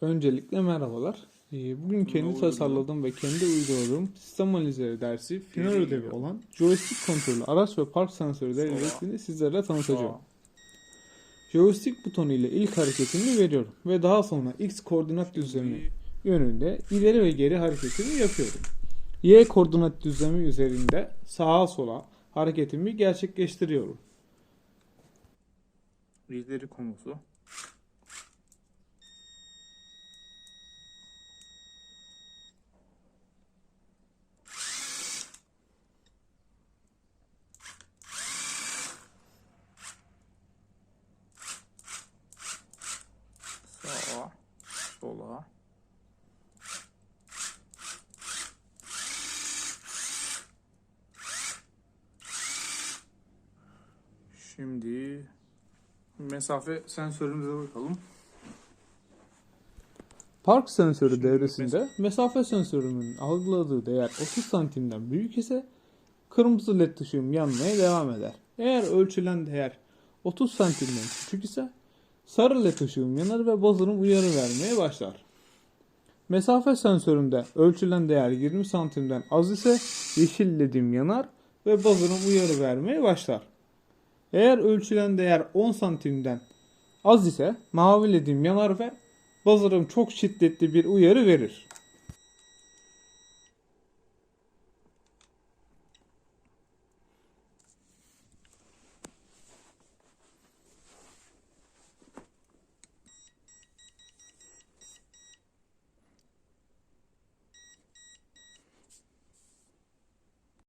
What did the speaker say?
Öncelikle merhabalar. Ee, Bugün kendi tasarladığım ve kendi uyguladığım sistem analizleri dersi final ödevi olan joystick kontrolü araç ve park sensörü devresini sizlere tanıtacağım. Joystick butonu ile ilk hareketimi veriyorum ve daha sonra X koordinat düzlemi yönünde ileri ve geri hareketimi yapıyorum. Y koordinat düzlemi üzerinde sağa sola hareketimi gerçekleştiriyorum. İleri komutu. Sağa, sola. Şimdi mesafe sensörümüze bakalım. Park sensörü Şimdi devresinde mesafe sensörümün algıladığı değer 30 santimden büyük ise kırmızı led ışığım yanmaya devam eder. Eğer ölçülen değer 30 santimden küçük ise sarı led ışığım yanar ve buzzer'ım uyarı vermeye başlar. Mesafe sensöründe ölçülen değer 20 santimden az ise yeşil ledim yanar ve buzzer'ım uyarı vermeye başlar. Eğer ölçülen değer 10 santimden az ise mavi ledim yanar ve buzzer'ım çok şiddetli bir uyarı verir.